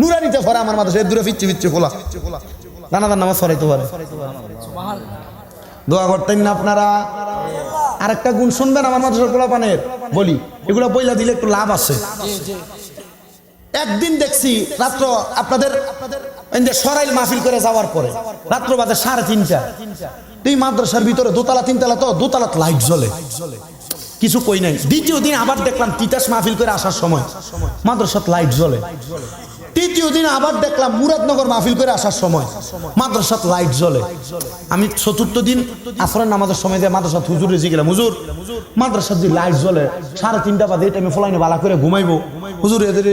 নুরানিতে আমার দূরে ফিচ্ছে ফিচ্ছে নামাজ পারে। দোয়া করতেন না আপনারা? গুণ শুনবেন আমার পানের বলি, এগুলো বইলা দিলে একটু লাভ আছে। একদিন দেখছি রাত্র আপনাদের সরাইল মাহফিল করে যাওয়ার পরে, রাত্র বাজে সাড়ে তিনটা। এই মাদ্রাসার ভিতরে দোতলা, তিনতলা তো, দোতলাত লাইট জ্বলে। কিছু কই নাই। দ্বিতীয় দিন আবার দেখলাম তিতাস মাহফিল করে আসার সময় মাদ্রাসাত লাইট জ্বলে। তৃতীয় দিন আবার দেখলাম মুরাদনগর মাহফিল করে আসার সময় মাদ্রাসাত লাইট জ্বলে। আমি চতুর্থ দিন আসরের নামাজের সময় দিয়ে মাদ্রাসাত হুজুর রেজি গেলাম হুজুর মাদ্রাসার যে লাইট জ্বলে সাড়ে তিনটা বাজে এই টাইমে ফলাইনে বালা করে ঘুমাইবো। হুজুর এদের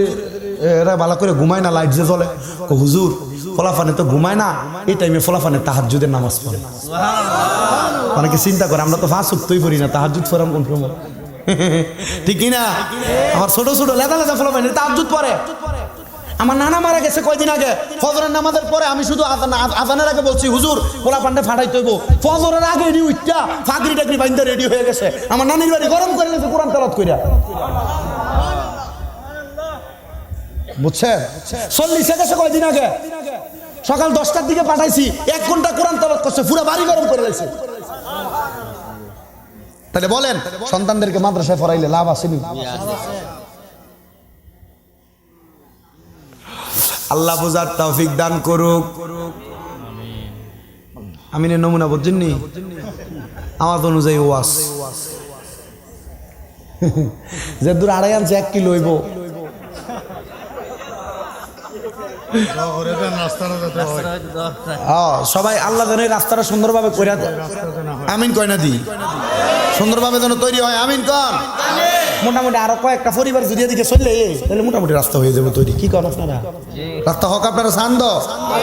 এরা বালা করে ঘুমায় না লাইট যে জ্বলে। হুজুর ফলাফানে তো ঘুমায় না এই টাইমে ফলাফানে তাহাজুদের নামাজ পড়ে। অনেকে চিন্তা করে আমরা তো ফাঁস উঠতেই করি না তাহাজুদ ফরাম কোন ঠিক না আমার ছোট ছোট লেদা লেদা ফলাফানে তাহাজুদ পড়ে। আমার নানা মারা গেছে কয়দিন আগে। ফজরের নামাজের পরে আমি শুধু আজান আজ- আজানের আগে বলছি, হুজুর পোলা পান্ডে ফাটাই তৈব। ফজরের আগে রেডি উঠটা ফাগরি টাকরি বাইন্দা রেডি হয়ে গেছে। আমার নানির বাড়ি গরম করে গেছে কোরআন তালাত কইরা। বুঝছেন? চল্লিশে গেছে কয়দিন আগে। সকাল দশটার দিকে পাঠাইছি, এক ঘণ্টা কোরআন তালাত করছে, পুরো বাড়ি গরম করে গেছে তাহলে বলেন, সন্তানদেরকে মাদ্রাসায় পড়াইলে লাভ আসেনি আল্লাহ বুঝার তৌফিক দান করুক। আমিনের নমুনা বুঝছেননি আমার অনুযায়ী ওয়াস যে দূর আড়াই আনছে, এক কিলো হইব। সবাই আল্লাহ রাস্তাটা সুন্দরভাবে দেয়। আমিন কয় না দি? সুন্দরভাবে যেন তৈরি হয় আমিন কন। মোটামুটি আরও কয়েকটা পরিবার যদি এদিকে চললে তাহলে মোটামুটি রাস্তা হয়ে যাবে তৈরি। কি করেন আপনারা? রাস্তা হোক আপনারা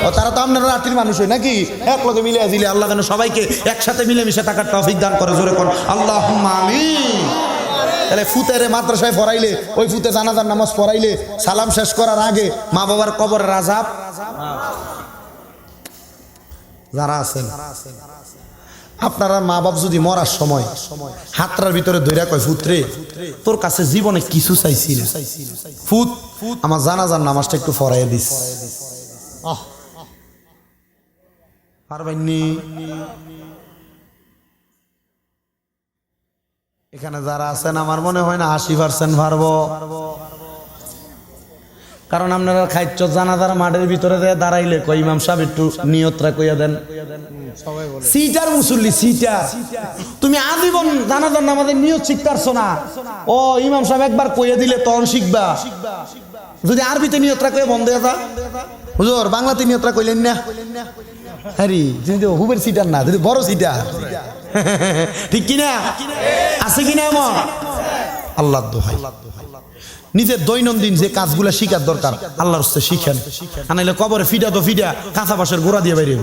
ও তারা তো আপনারা রাত্রির মানুষ হয় নাকি? এক লগে মিলে দিলে আল্লাহ যেন সবাইকে একসাথে মিলেমিশে থাকার তৌফিক দান করে জোরে কোন। আল্লাহ আমিন। তাহলে ফুতেরে মাদ্রাসায় পড়াইলে ওই ফুতে জানাজার নামাজ পড়াইলে সালাম শেষ করার আগে মা বাবার কবরের আজাব যারা আছেন আপনারা মা বাপ যদি মরার সময় হাতটার ভিতরে ধৈরা কয় ফুতরে তোর কাছে জীবনে কিছু চাইছি ফুত, আমার জানা জানাজার নামাজটা একটু ফরাইয়া দিস। এখানে যারা আছেন, আমার মনে হয় না আশি পার্সেন্ট পারব। কারণ আপনারা খাইচ্ছ জানাজার মাঠের ভিতরে দাঁড়াইলে কই ইমাম সাহেব, একটু নিয়তরা কইয়া দেন। সিটার মুসল্লি, সিটার। তুমি আজীবন জানাজার নামাজের নিয়ত শিখতারছো না। ও ইমাম সাহেব একবার কইয়া দিলে তখন শিখবা। যদি আরবিতে নিয়তরা কইয়া বন্ধ হয়ে যা। হুজুর, বাংলাতে নিয়তরা কইলেন না। হ্যারি তো হুবের সিটার না তুমি বড় সিটার। ঠিক কিনা? আছে কিনা এমন? আল্লাহ দোহাই। নিজের দৈনন্দিন যে কাজগুলো শিখার দরকার, আল্লাহর শিখেন। কবরে ফিডা তো ফিডা কাঁচা বাসের গোড়া দিয়ে বাইরে